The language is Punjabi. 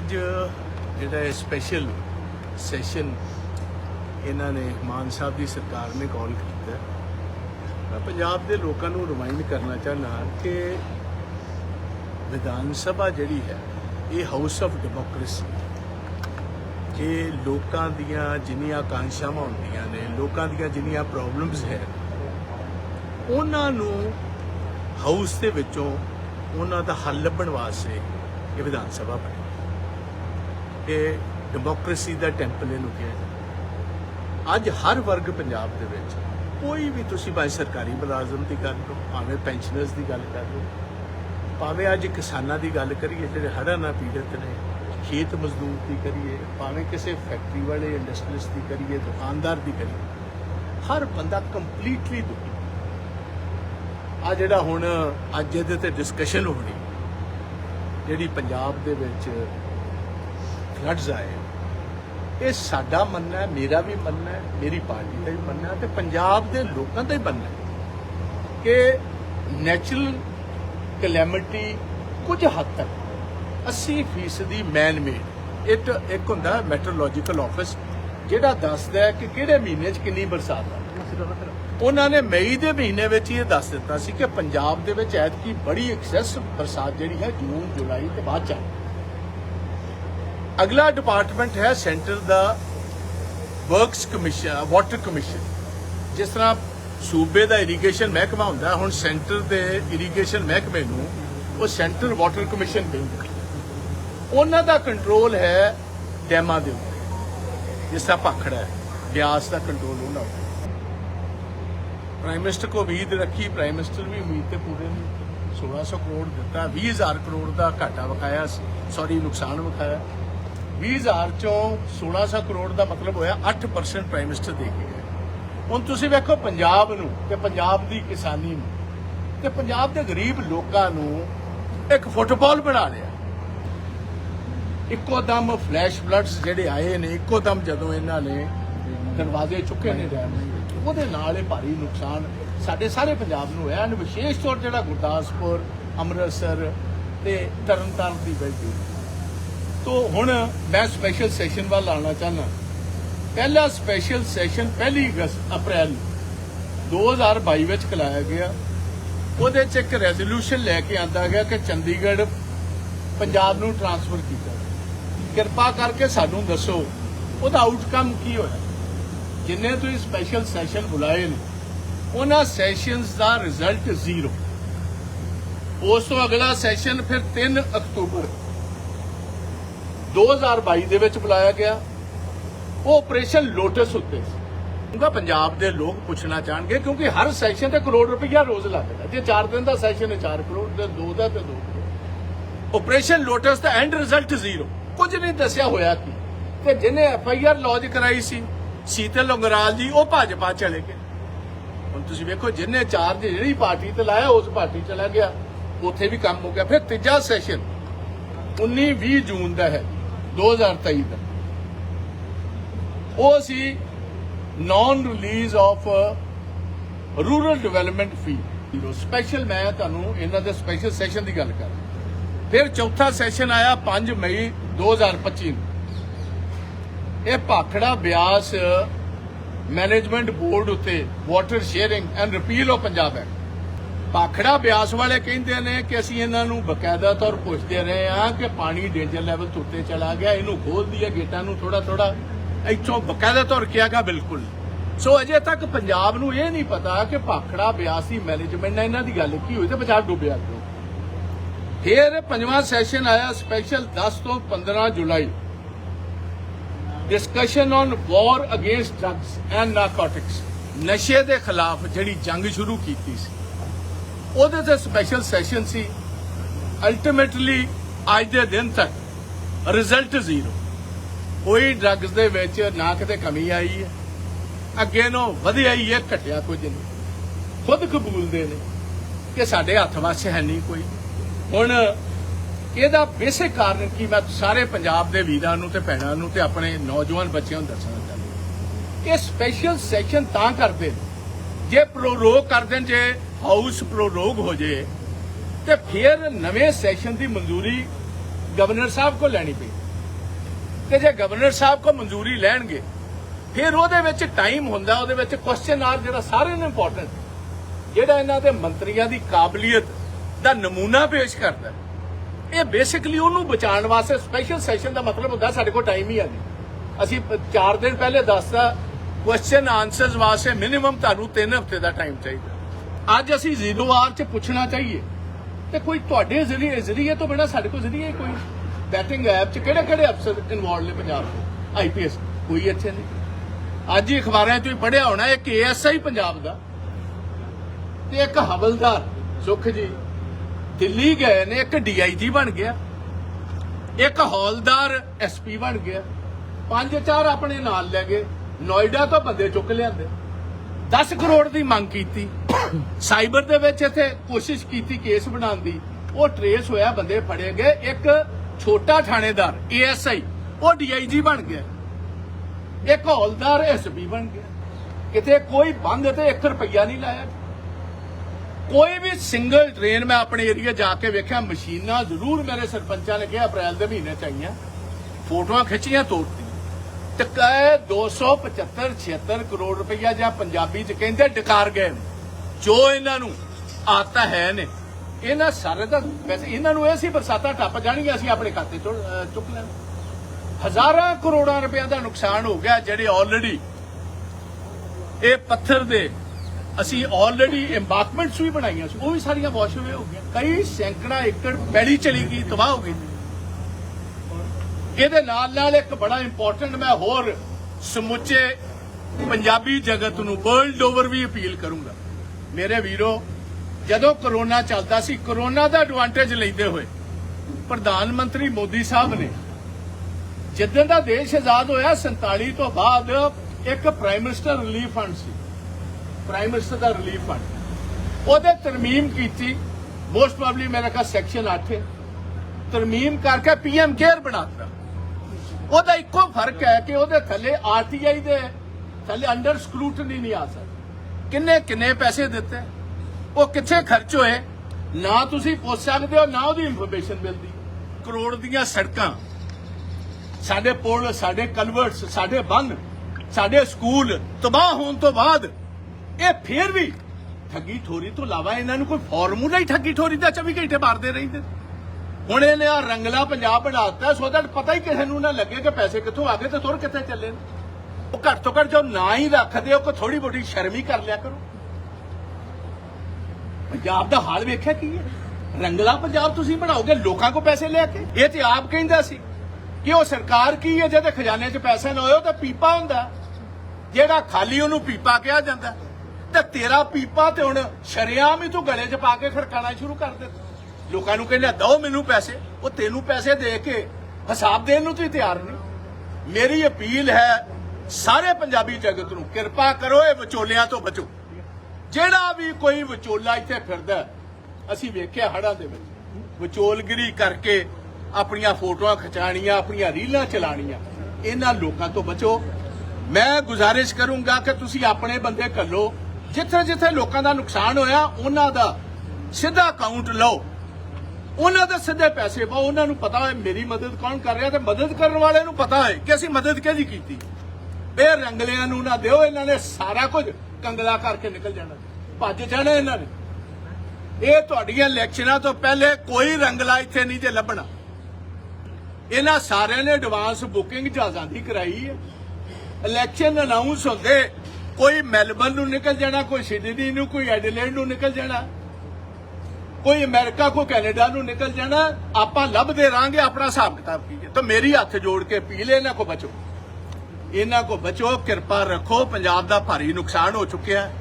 ਅੱਜ ਜਿਹੜਾ ਸਪੈਸ਼ਲ ਸੈਸ਼ਨ ਇਹਨਾਂ ਨੇ ਮਾਨ ਸਾਹਿਬ ਦੀ ਸਰਕਾਰ ਨੇ ਕਾਲ ਕੀਤਾ। ਮੈਂ ਪੰਜਾਬ ਦੇ ਲੋਕਾਂ ਨੂੰ ਰਿਮਾਈਂਡ ਕਰਨਾ ਚਾਹਨਾ ਕਿ ਵਿਧਾਨ ਸਭਾ ਜਿਹੜੀ ਹੈ, ਇਹ ਹਾਊਸ ਆਫ ਡੈਮੋਕ੍ਰੇਸੀ ਇਹ ਲੋਕਾਂ ਦੀਆਂ ਜਿੰਨੀਆਂ ਆਕਾਂਸ਼ਾਵਾਂ ਹੁੰਦੀਆਂ ਨੇ, ਲੋਕਾਂ ਦੀਆਂ ਜਿੰਨੀਆਂ ਪ੍ਰੋਬਲਮਸ ਹੈ, ਉਹਨਾਂ ਨੂੰ ਹਾਊਸ ਦੇ ਵਿੱਚੋਂ ਉਹਨਾਂ ਦਾ ਹੱਲ ਲੱਭਣ ਵਾਸਤੇ ਇਹ ਵਿਧਾਨ ਸਭਾ ਬਣੀ। ਇਹ ਡੈਮੋਕ੍ਰੇਸੀ ਦਾ ਟੈਂਪਲ ਇਹਨੂੰ ਕਿਹਾ ਜਾਂਦਾ। ਅੱਜ ਹਰ ਵਰਗ ਪੰਜਾਬ ਦੇ ਵਿੱਚ ਕੋਈ ਵੀ ਤੁਸੀਂ ਭਾਵੇਂ ਸਰਕਾਰੀ ਮੁਲਾਜ਼ਮ ਦੀ ਗੱਲ ਕਰੋ, ਭਾਵੇਂ ਪੈਨਸ਼ਨਰਸ ਦੀ ਗੱਲ ਕਰ ਲਓ, ਭਾਵੇਂ ਅੱਜ ਕਿਸਾਨਾਂ ਦੀ ਗੱਲ ਕਰੀਏ, ਜਿਹੜੇ ਹੜ੍ਹਾਂ ਨਾਲ ਪੀੜਤ ਨੇ, ਖੇਤ ਮਜ਼ਦੂਰ ਦੀ ਕਰੀਏ, ਭਾਵੇਂ ਕਿਸੇ ਫੈਕਟਰੀ ਵਾਲੇ ਇੰਡਸਟਰੀਅਲਿਸਟ ਦੀ ਕਰੀਏ, ਦੁਕਾਨਦਾਰ ਦੀ ਕਰੀਏ, ਹਰ ਬੰਦਾ ਕੰਪਲੀਟਲੀ ਦੁਖੀ। ਆ ਜਿਹੜਾ ਹੁਣ ਅੱਜ ਇਹਦੇ ਤੇ ਡਿਸਕਸ਼ਨ ਹੋਣੀ ਜਿਹੜੀ ਪੰਜਾਬ ਦੇ ਵਿੱਚ ਫਲੱਡਸ ਆਏ। ਇਹ ਸਾਡਾ ਮੰਨਣਾ ਹੈ, ਮੇਰਾ ਵੀ ਮੰਨਣਾ ਹੈ, ਮੇਰੀ ਪਾਰਟੀ ਦਾ ਵੀ ਮੰਨਣਾ ਤੇ ਪੰਜਾਬ ਦੇ ਲੋਕਾਂ ਦਾ ਹੀ ਮੰਨਣਾ ਕਿ ਨੈਚੁਰਲ ਕਲੈਮਿਟੀ ਕੁਝ ਹੱਦ ਤੱਕ 80% ਦੀ ਮੈਨ ਮੇਡ ਇੱਕ ਇੱਕ ਹੁੰਦਾ ਮੈਟਰੋਲੋਜੀਕਲ ਆਫਿਸ ਜਿਹੜਾ ਦੱਸਦਾ ਹੈ ਕਿ ਕਿਹੜੇ ਮਹੀਨੇ 'ਚ ਕਿੰਨੀ ਬਰਸਾਤ ਆ। ਉਹਨਾਂ ਨੇ ਮਈ ਦੇ ਮਹੀਨੇ ਵਿੱਚ ਇਹ ਦੱਸ ਦਿੱਤਾ ਸੀ ਕਿ ਪੰਜਾਬ ਦੇ ਵਿੱਚ ਐਤਕੀ ਬੜੀ ਐਕਸੈਸ ਬਰਸਾਤ ਜਿਹੜੀ ਹੈ ਜੂਨ, ਜੁਲਾਈ ਤੇ ਬਾਅਦ ਚ ਆਈ ਅਗਲਾ ਡਿਪਾਰਟਮੈਂਟ ਹੈ ਸੈਂਟਰ ਦਾ ਵਰਕਸ ਕਮਿਸ਼ਨ ਵਾਟਰ ਕਮਿਸ਼ਨ ਜਿਸ ਤਰ੍ਹਾਂ ਸੂਬੇ ਦਾ ਇਰੀਗੇਸ਼ਨ ਮਹਿਕਮਾ ਹੁੰਦਾ, ਹੁਣ ਸੈਂਟਰ ਦੇ ਇਰੀਗੇਸ਼ਨ ਮਹਿਕਮੇ ਨੂੰ ਉਹ ਸੈਂਟਰ ਵਾਟਰ ਕਮਿਸ਼ਨ ਕਹਿੰਦੇ ਉਹਨਾਂ ਦਾ ਕੰਟਰੋਲ ਹੈ ਡੈਮਾਂ ਦੇ ਉੱਤੇ, ਜਿਸ ਤਰ੍ਹਾਂ ਭਾਖੜਾ ਹੈ। ਬਿਆਸ ਦਾ ਕੰਟਰੋਲ ਉਹਨਾਂ ਦਾ ਪ੍ਰਾਈਮ ਮਿਨਿਸਟਰ ਕੋ ਉਮੀਦ ਰੱਖੀ ਪ੍ਰਾਈਮ ਮਿਨਿਸਟਰ ਵੀ ਉਮੀਦ ਤੇ ਪੂਰੇ ਨੇ। 1600 ਕਰੋੜ ਦਿੱਤਾ 20000 ਕਰੋੜ ਦਾ ਘਾਟਾ ਵਿਖਾਇਆ ਸੌਰੀ, ਨੁਕਸਾਨ ਵਿਖਾਇਆ। 20000 ਚੋਂ 1600 ਕਰੋੜ ਦਾ ਮਤਲਬ ਹੋਇਆ 8% ਪ੍ਰਾਈਮ ਮਿਨਿਸਟਰ ਦੇ ਕੇ ਗਏ। ਹੁਣ ਤੁਸੀਂ ਵੇਖੋ ਪੰਜਾਬ ਨੂੰ ਤੇ ਪੰਜਾਬ ਦੀ ਕਿਸਾਨੀ ਨੂੰ ਤੇ ਪੰਜਾਬ ਦੇ ਗਰੀਬ ਲੋਕਾਂ ਨੂੰ ਇੱਕ ਫੁੱਟਬਾਲ ਬਣਾ ਲਿਆ। ਇੱਕੋ ਦਮ ਫਲੈਸ਼ ਫਲੱਡਸ ਜਿਹੜੇ ਆਏ ਨੇ, ਇੱਕੋ ਦਮ ਜਦੋਂ ਇਹਨਾਂ ਨੇ ਦਰਵਾਜ਼ੇ ਚੁੱਕੇ ਨੇ ਡੈਮ ਉਹਦੇ ਨਾਲ ਇਹ ਭਾਰੀ ਨੁਕਸਾਨ ਸਾਡੇ ਸਾਰੇ ਪੰਜਾਬ ਨੂੰ ਹੋਇਆ। ਐਂਡ ਵਿਸ਼ੇਸ਼ ਤੌਰ ਜਿਹੜਾ ਗੁਰਦਾਸਪੁਰ, ਅੰਮ੍ਰਿਤਸਰ ਤੇ ਤਰਨਤਾਰਨ ਦੀ ਬੈਲਟ ਤੋ ਹੁਣ ਮੈਂ ਸਪੈਸ਼ਲ ਸੈਸ਼ਨ ਵੱਲ ਆਉਣਾ ਚਾਹਨਾ ਪਹਿਲਾ ਸਪੈਸ਼ਲ ਸੈਸ਼ਨ ਪਹਿਲੀ ਅਗਸਤ, ਅਪ੍ਰੈਲ 2022 ਵਿੱਚ ਕਲਾਇਆ ਗਿਆ। ਉਹਦੇ ਚ ਇੱਕ ਰੈਜ਼ੋਲੂਸ਼ਨ ਲੈ ਕੇ ਆਂਦਾ ਗਿਆ ਕਿ ਚੰਡੀਗੜ੍ਹ ਪੰਜਾਬ ਨੂੰ ਟ੍ਰਾਂਸਫਰ ਕੀਤਾ ਕਿਰਪਾ ਕਰਕੇ ਸਾਨੂੰ ਦੱਸੋ, ਉਹਦਾ ਆਊਟਕਮ ਕੀ ਹੋਇਆ? ਜਿੰਨੇ ਤੁਸੀਂ ਸਪੈਸ਼ਲ ਸੈਸ਼ਨ ਬੁਲਾਏ ਨੇ, ਉਹਨਾਂ ਸੈਸ਼ਨਸ ਦਾ ਰਿਜ਼ਲਟ ਜ਼ੀਰੋ ਉਸ ਤੋਂ ਅਗਲਾ ਸੈਸ਼ਨ ਫਿਰ 3 ਅਕਤੂਬਰ। 2022 ਦੇ ਵਿੱਚ ਬੁਲਾਇਆ ਗਿਆ। ਉਹ ਆਪਰੇਸ਼ਨ ਲੋਟਸ ਉੱਤੇ ਸੀ। ਪੰਜਾਬ ਦੇ ਲੋਕ ਪੁੱਛਣਾ ਚਾਹਣਗੇ, ਕਿਉਂਕਿ ਹਰ ਸੈਸ਼ਨ ਤੇ ਕਰੋੜ ਰੁਪਈਆ ਰੋਜ਼ ਲੱਗਦਾ ਜੇ 4 ਦਿਨ ਦਾ ਸੈਸ਼ਨ ਹੈ 4 ਕਰੋੜ, ਤੇ 2 ਦਾ ਤੇ 2 ਕਰੋੜ। ਆਪਰੇਸ਼ਨ ਲੋਟਸ ਦਾ ਐਂਡ ਰਿਜ਼ਲਟ ਜ਼ੀਰੋ ਕੁਝ ਨਹੀਂ ਦੱਸਿਆ ਹੋਇਆ ਕੀ। ਤੇ ਜਿਹਨੇ ਐਫ ਆਈ ਆਰ ਲੌਜ ਕਰਾਈ ਸੀ, ਸੀਤਲ ਉਂਗਰਾਲ ਜੀ, ਉਹ ਭਾਜਪਾ ਚਲੇ ਗਏ। ਹੁਣ ਤੁਸੀਂ ਵੇਖੋ, ਜਿਹਨੇ ਚਾਰਜ ਜਿਹੜੀ ਪਾਰਟੀ ਤੇ ਲਾਇਆ, ਉਸ ਪਾਰਟੀ ਚਲਾ ਗਿਆ। ਉੱਥੇ ਵੀ ਕੰਮ ਹੋ ਗਿਆ। ਫਿਰ ਤੀਜਾ ਸੈਸ਼ਨ 19 20 ਜੂਨ ਦਾ ਹੈ। 2023 ਦਾ। ਉਹ ਸੀ non release of rural development fee special ਮੈਂ ਤੁਹਾਨੂੰ ਇਹਨਾਂ ਦੇ ਸਪੈਸ਼ਲ ਸੈਸ਼ਨ ਦੀ ਗੱਲ ਕਰ ਫਿਰ ਚੌਥਾ ਸੈਸ਼ਨ ਆਇਆ 5 ਮਈ 2025 ਨੂੰ। ਇਹ ਭਾਖੜਾ ਬਿਆਸ ਮੈਨੇਜਮੈਂਟ ਬੋਰਡ ਉਤੇ water sharing and repeal of Punjab act Bhakra Beas ਵਾਲੇ ਕਹਿੰਦੇ ਨੇ ਕਿ ਅਸੀਂ ਇਹਨਾਂ ਨੂੰ ਬਕਾਇਦਾ ਤੌਰ ਪੁੱਛਦੇ ਰਹੇ ਆ ਕਿ ਪਾਣੀ ਡੇਂਜਰ ਲੈਵਲ ਤੋਂ ਉੱਤੇ ਚਲਾ ਗਿਆ, ਇਹਨੂੰ ਖੋਲ ਦਈਏ, ਗੇਟਾਂ ਨੂੰ ਥੋੜਾ ਥੋੜਾ ਇੱਥੋਂ ਬਕਾਇਦਾ ਤੌਰ ਕਿਹਾਗਾ ਬਿਲਕੁਲ। ਸੋ ਅਜੇ ਤੱਕ ਪੰਜਾਬ ਨੂੰ ਇਹ ਨਹੀਂ ਪਤਾ ਕਿ ਭਾਖੜਾ ਬਿਆਸ ਦੀ ਮੈਨੇਜਮੈਂਟ ਨਾਲ ਇਹਨਾਂ ਦੀ ਗੱਲ ਕੀ ਹੋਈ ਤੇ ਪੰਜਾਬ ਡੁੱਬਿਆ ਕਿਉਂ। ਫਿਰ ਪੰਜਵਾਂ ਸੈਸ਼ਨ ਆਇਆ ਸਪੈਸ਼ਲ 10 ਤੋਂ 15 ਜੁਲਾਈ। Discussion on war against drugs and narcotics ਨਸ਼ੇ ਦੇ ਖਿਲਾਫ ਜਿਹੜੀ ਜੰਗ ਸ਼ੁਰੂ ਕੀਤੀ ਸੀ। ਉਹਦੇ ਤੇ ਸਪੈਸ਼ਲ ਸੈਸ਼ਨ ਸੀ। ਅਲਟੀਮੇਟਲੀ ਅੱਜ ਦੇ ਦਿਨ ਤੱਕ ਰਿਜ਼ਲਟ ਜ਼ੀਰੋ ਕੋਈ ਡਰੱਗਸ ਦੇ ਵਿੱਚ ਨਾ ਕਿਤੇ ਕਮੀ ਆਈ ਹੈ। ਅੱਗੇ ਨੂੰ ਵਧਿਆ ਹੀ ਹੈ, ਘਟਿਆ ਕੁਝ ਨਹੀਂ। ਖੁਦ ਕਬੂਲਦੇ ਨੇ ਕਿ ਸਾਡੇ ਹੱਥ ਵਾਸੇ ਹੈ ਨਹੀਂ ਕੋਈ। ਹੁਣ ਇਹਦਾ ਬੇਸਿਕ ਕਾਰਨ ਕੀ ਮੈਂ ਸਾਰੇ ਪੰਜਾਬ ਦੇ ਵੀਰਾਂ ਨੂੰ ਤੇ ਭੈਣਾਂ ਨੂੰ ਤੇ ਆਪਣੇ ਨੌਜਵਾਨ ਬੱਚਿਆਂ ਨੂੰ ਦੱਸਣਾ ਚਾਹੁੰਦਾ ਇਹ ਸਪੈਸ਼ਲ ਸੈਸ਼ਨ ਤਾਂ ਕਰਦੇ ਨੇ। ਜੇ ਪ੍ਰੋਰੋਗ ਕਰਦੇ ਜੇ ਹਾਊਸ ਪ੍ਰੋਰੋਗ ਹੋ ਜੇ ਤੇ ਫਿਰ ਨਵੇਂ ਸੈਸ਼ਨ ਦੀ ਮਨਜ਼ੂਰੀ ਗਵਰਨਰ ਸਾਹਿਬ ਕੋ ਲੈਣੀ ਪਈ। ਤੇ ਜੇ ਗਵਰਨਰ ਸਾਹਿਬ ਕੋ ਮਨਜ਼ੂਰੀ ਲੈਣਗੇ, ਫਿਰ ਉਹਦੇ ਵਿੱਚ ਟਾਈਮ ਹੁੰਦਾ, ਉਹਦੇ ਵਿੱਚ ਕੁਐਸਚਨ ਆਰ ਜਿਹੜਾ ਸਾਰਿਆਂ ਨੂੰ ਇੰਪੋਰਟੈਂਟ ਜਿਹੜਾ ਇਹਨਾਂ ਦੇ ਮੰਤਰੀਆਂ ਦੀ ਕਾਬਲੀਅਤ ਦਾ ਨਮੂਨਾ ਪੇਸ਼ ਕਰਦਾ ਇਹ ਬੇਸਿਕਲੀ ਉਹਨੂੰ ਬਚਾਉਣ ਵਾਸਤੇ ਸਪੈਸ਼ਲ ਸੈਸ਼ਨ ਦਾ ਮਤਲਬ ਹੁੰਦਾ, ਸਾਡੇ ਕੋਲ ਟਾਈਮ ਹੀ ਆ ਨਹੀਂ। ਅਸੀਂ 4 ਦਿਨ ਪਹਿਲੇ ਦੱਸਦਾ ਕੁਐਸਚਨ ਆਨਸਰਸ ਵਾਸਤੇ ਮਿਨੀਮਮ ਤੁਹਾਨੂੰ 3 ਹਫ਼ਤੇ ਦਾ ਟਾਈਮ ਚਾਹੀਦਾ। ਅੱਜ ਅਸੀਂ ਜ਼ੀਰੋ ਆਰ ਚ ਪੁੱਛਣਾ ਚਾਹੀਏ। ਤੇ ਕੋਈ ਤੁਹਾਡੇ ਜ਼ਰੀਏ ਜ਼ਰੀਏ ਤੋਂ ਬਿਨਾ ਸਾਡੇ ਕੋਲ ਜ਼ਰੀਏ ਕੋਈ ਬੈਟਿੰਗ ਐਪ ਚ ਕਿਹੜੇ ਕਿਹੜੇ ਅਫਸਰ ਇਨਵੋਲਡ ਨੇ ਪੰਜਾਬ ਦੇ ਆਈਪੀਐਸ ਕੋਈ ਅੱਛੇ ਨਹੀਂ। ਅੱਜ ਹੀ ਅਖਬਾਰਾਂ 'ਚ ਵੀ ਪੜਿਆ ਹੋਣਾ, ਇੱਕ ਏਐਸਆਈ ਪੰਜਾਬ ਦਾ ਤੇ ਇੱਕ ਹਵਲਦਾਰ। ਸੁਖ ਜੀ, ਦਿੱਲੀ ਗਏ ਨੇ, ਇੱਕ ਡੀਆਈਜੀ ਬਣ ਗਿਆ, ਇੱਕ ਹੌਲਦਾਰ ਐਸਪੀ ਬਣ ਗਿਆ। ਪੰਜ ਚਾਰ ਆਪਣੇ ਨਾਲ ਲੈ ਗਏ, ਨੋਇਡਾ ਤੋਂ ਬੰਦੇ ਚੁੱਕ ਲਿਆਂਦੇ। 10 ਕਰੋੜ ਦੀ ਮੰਗ ਕੀਤੀ। ਸਾਈਬਰ ਦੇ ਵਿੱਚ ਇੱਥੇ ਕੋਸ਼ਿਸ਼ ਕੀਤੀ ਕੇਸ ਬਣਾਉਣ ਦੀ। ਉਹ ਟਰੇਸ ਹੋਇਆ, ਬੰਦੇ ਫੜੇ ਗਏ। ਇੱਕ ਛੋਟਾ ਥਾਣੇਦਾਰ, ਏਐਸਆਈ, ਉਹ ਡੀਆਈਜੀ ਬਣ ਗਿਆ। ਇੱਕ ਹੌਲਦਾਰ ਐਸਪੀ ਬਣ ਗਿਆ। ਕਿਤੇ ਕੋਈ ਬੰਦ ਤੇ 1 ਰੁਪਈਆ ਨਹੀਂ ਲਾਇਆ। ਕੋਈ ਵੀ ਸਿੰਗਲ ਟ੍ਰੇਨ ਮੈਂ ਆਪਣੇ ਏਰੀਆ ਜਾ ਕੇ ਵੇਖਿਆ, ਮਸ਼ੀਨਾਂ ਜ਼ਰੂਰ ਮੇਰੇ ਸਰਪੰਚਾਂ ਨੇ ਕਿਹਾ, ਅਪ੍ਰੈਲ ਦੇ ਮਹੀਨੇ ਚ ਆਈਆਂ। ਫੋਟੋਆਂ ਖਿੱਚੀਆਂ ਤੋੜਤੀ ਤੇ ਕਹੇ 275 76 ਕਰੋੜ ਰੁਪਈਆ ਜਾਂ ਪੰਜਾਬੀ ਚ ਕਹਿੰਦੇ ਡਕਾਰ ਗਏ ਜੋ ਇਹਨਾਂ ਨੂੰ ਆਤਾ ਹੈ ਨੇ। ਇਹਨਾਂ ਸਾਰੇ ਦਾ ਵੈਸੇ ਇਹਨਾਂ ਨੂੰ ਇਹ ਸੀ ਬਰਸਾਤਾਂ ਟੱਪ ਜਾਣਗੀਆਂ, ਅਸੀਂ ਆਪਣੇ ਖਾਤੇ ਤੋਂ ਚੁੱਕ ਲੈਣ। ਹਜ਼ਾਰਾਂ ਕਰੋੜਾਂ ਰੁਪਏ ਦਾ ਨੁਕਸਾਨ ਹੋ ਗਿਆ, ਜਿਹੜੇ ਆਲਰੇਡੀ ਇਹ ਪੱਥਰ ਦੇ ਅਸੀਂ ਆਲਰੇਡੀ ਇੰਬਾਕਮੈਂਟਸ ਵੀ ਬਣਾਈਆਂ ਸੀ, ਉਹ ਵੀ ਸਾਰੀਆਂ ਵਾਸ਼ ਅਵੇ ਹੋ ਗਈਆਂ। ਕਈ ਸੈਂਕੜਾ ਏਕੜ ਪੈਲੀ ਚਲੀ ਗਈ, ਤਬਾਹ ਹੋ ਗਈ ਇਹਦੇ ਨਾਲ ਨਾਲ ਇੱਕ ਬੜਾ ਇੰਪੋਰਟੈਂਟ ਮੈਂ ਹੋਰ ਸਮੁੱਚੇ ਪੰਜਾਬੀ ਜਗਤ ਨੂੰ ਵਰਲਡ ਓਵਰ ਵੀ ਅਪੀਲ ਕਰੂੰਗਾ। ਮੇਰੇ ਵੀਰੋ, ਜਦੋਂ ਕਰੋਨਾ ਚੱਲਦਾ ਸੀ ਕਰੋਨਾ ਦਾ ਐਡਵਾਂਟੇਜ ਲੈਂਦੇ ਹੋਏ ਪ੍ਰਧਾਨ ਮੰਤਰੀ ਮੋਦੀ ਸਾਹਿਬ ਨੇ ਜਿੱਦਣ ਦਾ ਦੇਸ਼ ਆਜ਼ਾਦ ਹੋਇਆ 47 ਤੋਂ ਬਾਅਦ ਇੱਕ ਪ੍ਰਾਈਮ ਮਿਨਿਸਟਰ ਰਿਲੀਫ ਫੰਡ ਸੀ। ਪ੍ਰਾਈਮ ਮਿਨਿਸਟਰ ਦਾ ਰਿਲੀਫ ਫੰਡ ਉਹਦੇ ਤਰਮੀਮ ਕੀਤੀ ਮੋਸਟ ਪ੍ਰੋਬਬਲੀ ਮੇਰਾ ਕਾ ਸੈਕਸ਼ਨ 8 ਹੈ। ਤਰਮੀਮ ਕਰਕੇ ਪੀਐਮ ਕੇਅਰ ਬਣਾ ਦਿੱਤਾ ਉਹਦਾ ਇੱਕੋ ਫ਼ਰਕ ਹੈ ਕਿ ਉਹਦੇ ਥੱਲੇ ਆਰਟੀਆਈ ਦੇ ਥੱਲੇ ਅੰਡਰ ਸਕਰੂਟਨੀ ਨਹੀਂ ਆ ਸਕਦਾ। ਕਿੰਨੇ ਕਿੰਨੇ ਪੈਸੇ ਦਿੱਤੇ? ਉਹ ਕਿੱਥੇ ਖਰਚ ਹੋਏ? ਨਾ ਤੁਸੀਂ ਪੁੱਛ ਸਕਦੇ ਹੋ, ਨਾ ਉਹਦੀ ਇਨਫੋਰਮੇਸ਼ਨ ਮਿਲਦੀ। ਕਰੋੜ ਦੀਆਂ ਸੜਕਾਂ। ਸਾਡੇ ਪੁਲ, ਸਾਡੇ ਕਨਵਰਟਸ ਸਾਡੇ ਬੰਨ, ਸਾਡੇ ਸਕੂਲ ਤਬਾਹ ਹੋਣ ਤੋਂ ਬਾਅਦ ਇਹ ਫੇਰ ਵੀ ਠੱਗੀ ਠੋਰੀ ਤੋਂ ਇਲਾਵਾ ਇਹਨਾਂ ਨੂੰ ਕੋਈ ਫਾਰਮੂਲਾ ਹੀ ਠੱਗੀ ਠੋਰੀ ਦਾ 24 ਘੰਟੇ ਮਾਰਦੇ ਰਹਿੰਦੇ। ਹੁਣ ਇਹਨੇ ਆ ਰੰਗਲਾ ਪੰਜਾਬ ਬਣਾਤਾ ਸੋ ਦੈਟ ਪਤਾ ਹੀ ਕਿਸੇ ਨੂੰ ਨਾ ਲੱਗੇ ਕਿ ਪੈਸੇ ਕਿੱਥੋਂ ਆ ਗਏ ਤੇ ਤੁਰ ਕਿੱਥੇ ਚੱਲੇ ਨੇ। ਉਹ ਘੱਟ ਤੋਂ ਘੱਟ ਜੋ ਨਾ ਹੀ ਰੱਖਦੇ ਹੋ ਕੋ ਥੋੜੀ ਬੋਡੀ ਸ਼ਰਮੀ ਕਰ ਲਿਆ ਕਰੋ। ਪੰਜਾਬ ਦਾ ਹਾਲ ਵੇਖਿਆ ਕੀ ਹੈ? ਰੰਗਲਾ ਪੰਜਾਬ ਤੁਸੀਂ ਬਣਾਓਗੇ ਲੋਕਾਂ ਕੋ ਪੈਸੇ ਲੈ ਕੇ? ਇਹ ਤੇ ਆਪ ਕਹਿੰਦਾ ਸੀ ਕਿ ਉਹ ਸਰਕਾਰ ਕੀ ਹੈ? ਜਿਹਦੇ ਖਜ਼ਾਨੇ 'ਚ ਪੈਸਾ ਨਾ ਹੋਏ, ਉਹ ਤਾਂ ਪੀਪਾ ਹੁੰਦਾ। ਜਿਹੜਾ ਖਾਲੀ ਉਹਨੂੰ ਪੀਪਾ ਕਿਹਾ ਜਾਂਦਾ। ਤੇ ਤੇਰਾ ਪੀਪਾ ਤੇ ਹੁਣ ਸ਼ਰਿਆਮ ਹੀ ਤੂੰ ਗਲੇ 'ਚ ਪਾ ਕੇ ਖੜਕਾਣਾ ਸ਼ੁਰੂ ਕਰ ਦਿੱਤਾ। ਲੋਕਾਂ ਨੂੰ ਕਹਿੰਦਾ ਦੋ ਮੈਨੂੰ ਪੈਸੇ। ਉਹ ਤੈਨੂੰ ਪੈਸੇ ਦੇ ਕੇ ਹਿਸਾਬ ਦੇਣ ਨੂੰ ਤੁਸੀਂ ਤਿਆਰ ਨਹੀਂ। ਮੇਰੀ ਅਪੀਲ ਹੈ, ਸਾਰੇ ਪੰਜਾਬੀ ਜਗਤ ਨੂੰ ਕਿਰਪਾ ਕਰੋ, ਇਹ ਵਿਚੋਲਿਆਂ ਤੋਂ ਬਚੋ। ਜਿਹੜਾ ਵੀ ਕੋਈ ਵਿਚੋਲਾ ਇੱਥੇ ਫਿਰਦਾ ਅਸੀਂ ਵੇਖਿਆ ਹੜਾਂ ਦੇ ਵਿੱਚ। ਵਿਚੋਲਗਿਰੀ ਕਰਕੇ ਆਪਣੀਆਂ ਫੋਟੋਆਂ ਖਿਚਾਣੀਆਂ ਆਪਣੀਆਂ ਰੀਲਾਂ ਚਲਾਣੀਆਂ ਇਹਨਾਂ ਲੋਕਾਂ ਤੋਂ ਬਚੋ। ਮੈਂ ਗੁਜ਼ਾਰਿਸ਼ ਕਰੂੰਗਾ ਕਿ ਤੁਸੀਂ ਆਪਣੇ ਬੰਦੇ ਘੱਲੋ। ਜਿੱਥੇ ਜਿੱਥੇ ਲੋਕਾਂ ਦਾ ਨੁਕਸਾਨ ਹੋਇਆ, ਉਹਨਾਂ ਦਾ ਸਿੱਧਾ ਅਕਾਊਂਟ ਲਓ। ਉਹਨਾਂ ਦੇ ਸਿੱਧੇ ਪੈਸੇ ਪਾਓ, ਉਹਨਾਂ ਨੂੰ ਪਤਾ ਹੈ ਮੇਰੀ ਮਦਦ ਕੌਣ ਕਰ ਰਿਹਾ ਤੇ ਮਦਦ ਕਰਨ ਵਾਲੇ ਨੂੰ ਪਤਾ ਹੈ ਕਿ ਅਸੀਂ ਮਦਦ ਕਿਹਦੀ ਕੀਤੀ। ਇਹ ਰੰਗਲਿਆਂ ਨੂੰ ਨਾ ਦਿਓ, ਇਹਨਾਂ ਨੇ ਸਾਰਾ ਕੁਝ ਕੰਗਲਾ ਕਰਕੇ ਨਿਕਲ ਜਾਣਾ। ਭੱਜ ਜਾਣਾ ਇਹਨਾਂ ਨੇ। ਇਹ ਤੁਹਾਡੀਆਂ ਇਲੈਕਸ਼ਨਾਂ ਤੋਂ ਪਹਿਲੇ ਕੋਈ ਰੰਗਲਾ ਇੱਥੇ ਨਹੀਂ ਜੇ ਲੱਭਣਾ। ਇਹਨਾਂ ਸਾਰਿਆਂ ਨੇ ਐਡਵਾਂਸ ਬੁਕਿੰਗ ਜਹਾਜ਼ਾਂ ਦੀ ਕਰਾਈ ਹੈ। ਇਲੈਕਸ਼ਨ ਅਨਾਉਂਸ ਹੁੰਦੇ, ਕੋਈ ਮੈਲਬਨ ਨੂੰ ਨਿਕਲ ਜਾਣਾ, ਕੋਈ ਸਿਡਨੀ ਨੂੰ, ਕੋਈ ਐਡੀਲੇਡ ਨੂੰ ਨਿਕਲ ਜਾਣਾ। ਕੋਈ ਅਮਰੀਕਾ ਕੋਈ ਕੈਨੇਡਾ ਨੂੰ ਨਿਕਲ ਜਾਣਾ, ਆਪਾਂ ਲੱਭਦੇ ਰਾਂਗੇ ਆਪਣਾ ਹਿਸਾਬ ਕਿਤਾਬ ਕੀ ਤਾਂ ਮੇਰੀ ਹੱਥ ਜੋੜ ਕੇ ਅਪੀਲ ਹੈ, ਇਹਨਾਂ ਕੋ ਬਚੋ। ਇਹਨਾਂ ਕੋ ਬਚੋ, ਕਿਰਪਾ ਰੱਖੋ, ਪੰਜਾਬ ਦਾ ਭਾਰੀ ਨੁਕਸਾਨ ਹੋ ਚੁੱਕਿਆ ਹੈ।